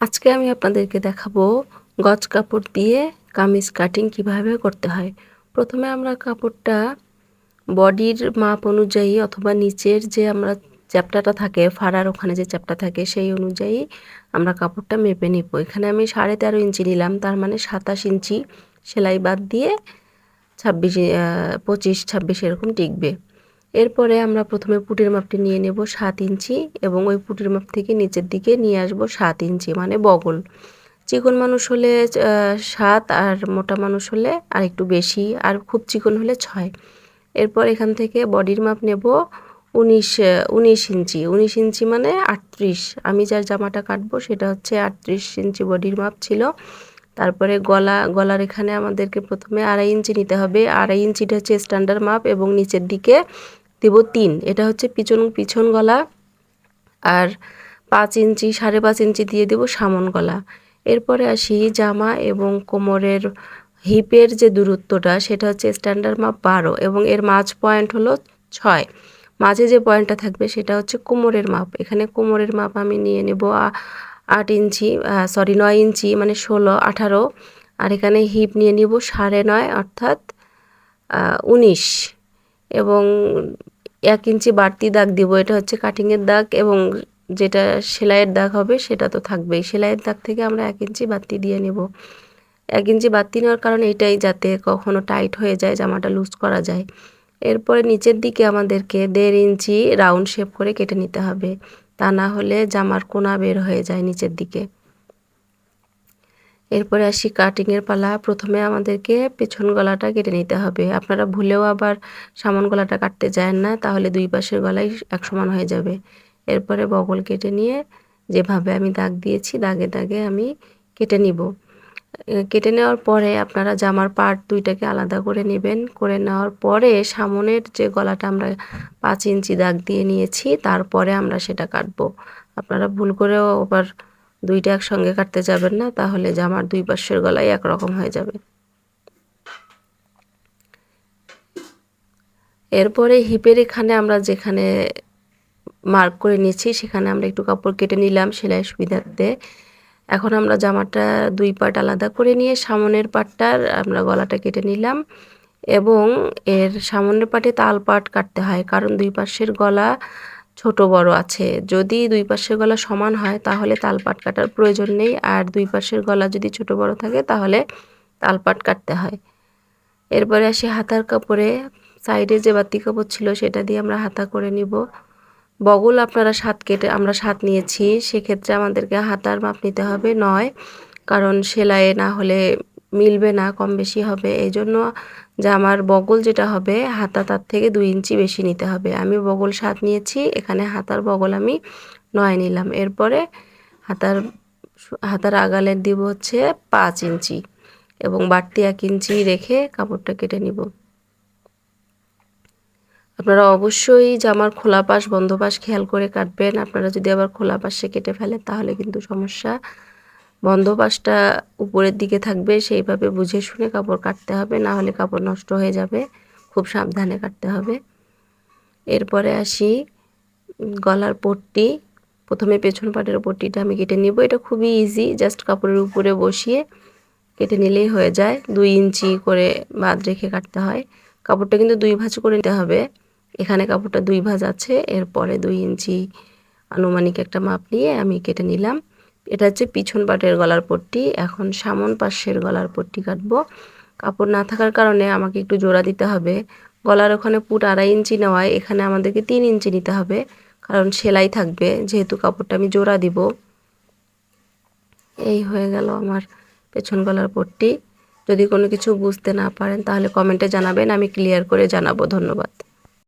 আজকে আমি আপনাদেরকে দেখাবো গজ কাপড় দিয়ে কামিজ কাটিং কীভাবে করতে হয়। প্রথমে আমরা কাপড়টা বডির মাপ অনুযায়ী অথবা নিচের যে আমরা চ্যাপটাটা থাকে, ফাড়ার ওখানে যে চ্যাপটা থাকে, সেই অনুযায়ী আমরা কাপড়টা মেপে নিব। এখানে আমি সাড়ে তেরো ইঞ্চি নিলাম, তার মানে সাতাশ ইঞ্চি সেলাই বাদ দিয়ে ছাব্বিশ পঁচিশ, ছাব্বিশ এরকম টিকবে। এরপরে আমরা প্রথমে পুটির মাপটি নিয়ে নেব সাত ইঞ্চি এবং ওই পুটির মাপ থেকে নিচের দিকে নিয়ে আসব সাত ইঞ্চি মানে বগল। চিকন মানুষ হলে সাত আর মোটা মানুষ হলে আর একটু বেশি, আর খুব চিকন হলে ছয়। এরপর এখান থেকে বডির মাপ নেব উনিশ উনিশ ইঞ্চি। উনিশ ইঞ্চি মানে আটত্রিশ। আমি যার জামাটা কাটবো সেটা হচ্ছে আটত্রিশ ইঞ্চি বডির মাপ ছিল তারপরে গলা, গলার এখানে আমাদেরকে প্রথমে আড়াই ইঞ্চি নিতে হবে। আড়াই ইঞ্চিটা হচ্ছে স্ট্যান্ডার্ড মাপ এবং নিচের দিকে দেব তিন। এটা হচ্ছে পিছন পিছন গলা আর পাঁচ ইঞ্চি, সাড়ে পাঁচ ইঞ্চি দিয়ে দেব সামন গলা। এরপরে আসি জামা এবং কোমরের হিপের যে দূরত্বটা, সেটা হচ্ছে স্ট্যান্ডার্ড মাপ বারো এবং এর মাঝ পয়েন্ট হলো ছয়। মাঝে যে পয়েন্টটা থাকবে, সেটা হচ্ছে কোমরের মাপ। এখানে কোমরের মাপ আমি নিয়ে নেব আট ইঞ্চি সরি নয় ইঞ্চি মানে ষোলো, আঠারো। আর এখানে হিপ নিয়ে নিব সাড়ে নয়, অর্থাৎ উনিশ। এবং এক ইঞ্চি বাড়তি দাগ দিব, এটা হচ্ছে কাটিংয়ের দাগ এবং যেটা সেলাইয়ের দাগ হবে সেটা তো থাকবেই। সেলাইয়ের দাগ থেকে আমরা এক ইঞ্চি বাড়তি দিয়ে নেব। এক ইঞ্চি বাড়তি নেওয়ার কারণ এটাই যাতে কখনো টাইট হয়ে যায়, জামাটা লুজ করা যায়। এরপরে নিচের দিকে আমাদেরকে দেড় ইঞ্চি রাউন্ড শেপ করে কেটে নিতে হবে। তা না হলে জামার কোনা বের হয়ে যায় নিচের দিকে। এরপরে আসি কাটিংয়ের পালা। প্রথমে আমাদেরকে পেছন গলাটা কেটে নিতে হবে। আপনারা ভুলেও আবার সামন গলাটা কাটতে যায় না, তাহলে দুই পাশের গলাই এক সমান হয়ে যাবে। এরপরে বগল কেটে নিয়ে যেভাবে আমি দাগ দিয়েছি, দাগে দাগে আমি কেটে নিব। কেটে নেওয়ার পরে আপনারা জামার পার্ট দুইটাকে আলাদা করে নেবেন। করে নেওয়ার পরে সামনের যে গলাটা আমরা পাঁচ ইঞ্চি দাগ দিয়ে নিয়েছি, তারপরে আমরা সেটা কাটবো। আপনারা ভুল করেও আবার দুইটা একসঙ্গে কাটতে যাবেন না, তাহলে জামার দুই পাশের গলাই একরকম হয়ে যাবে। এরপরে হিপের এখানে আমরা যেখানে মার্ক করে নিয়েছি, সেখানে আমরা একটু কাপড় কেটে নিলাম সেলাই সুবিধার্থে। এখন আমরা জামাটা দুই পার্ট আলাদা করে নিয়ে সামনের পাটটার আমরা গলাটা কেটে নিলাম এবং এর সামনের পাটে তাল পাট কাটতে হয়, কারণ দুই পাশের গলা ছোট বড় আছে। যদি দুই পাশের গলা সমান হয়, তাহলে তালপাট কাটার প্রয়োজন নেই। আর দুই পাশের গলা যদি ছোট বড় থাকে, তাহলে তালপাট কাটতে হয়। এরপরে আসি হাতার কাপড়ে। সাইডে যে বাতি কাপড় ছিল, সেটা দিয়ে আমরা হাতা করে নিব। বগল আপনারা সাত কেটে, আমরা সাত নিয়েছি। সেক্ষেত্রে আমাদেরকে হাতার মাপ নিতে হবে নয়, কারণ সেলাইয়ে না হলে মিলবে না, কম বেশি হবে। এই জন্য যে আমার বগল যেটা হবে, হাতা তার থেকে দুই ইঞ্চি বেশি নিতে হবে। আমি বগল সাত নিয়েছি, এখানে হাতার বগল আমি নয় নিলাম। এরপরে হাতার হাতার আগালের দিব হচ্ছে পাঁচ ইঞ্চি এবং বাড়তি এক ইঞ্চি রেখে কাপড়টা কেটে নিব। আপনারা অবশ্যই জামার খোলা পাশ, বন্ধ পাশ খেয়াল করে কাটবেন। আপনারা যদি আবার খোলা পাশে কেটে ফেলেন, তাহলে কিন্তু সমস্যা। বন্ধ পাশটা উপরের দিকে থাকবে, সেইভাবে বুঝে শুনে কাপড় কাটতে হবে, না হলে কাপড় নষ্ট হয়ে যাবে। খুব সাবধানে কাটতে হবে। এরপরে আসি গলার পট্টি। প্রথমে পেছন পাটের পট্টিটা আমি কেটে নিব। এটা খুবই ইজি জাস্ট কাপড়ের উপরে বসিয়ে কেটে নিলেই হয়ে যায়। দুই ইঞ্চি করে বাদ রেখে কাটতে হয়। কাপড়টা কিন্তু দুই ভাঁজ করে নিতে হবে। এখানে কাপড়টা দুই ভাঁজ আছে, এরপরে দুই ইঞ্চি আনুমানিক একটা মাপ নিয়ে আমি কেটে নিলাম। এটা হচ্ছে পিছন পাটের গলার পট্টি, এখন সামন পাশের গলার পট্টি কাটবো। কাপড় না থাকার কারণে আমাকে একটু জোড়া দিতে হবে। গলার ওখানে পুট আড়াই ইঞ্চি নেওয়ায় এখানে আমাদেরকে তিন ইঞ্চি নিতে হবে, কারণ সেলাই থাকবে, যেহেতু কাপড়টা আমি জোড়া দিব। এই হয়ে গেল আমার পেছন গলার পট্টি। যদি কোনো কিছু বুঝতে না পারেন তাহলে কমেন্টে জানাবেন, আমি ক্লিয়ার করে জানাব। ধন্যবাদ।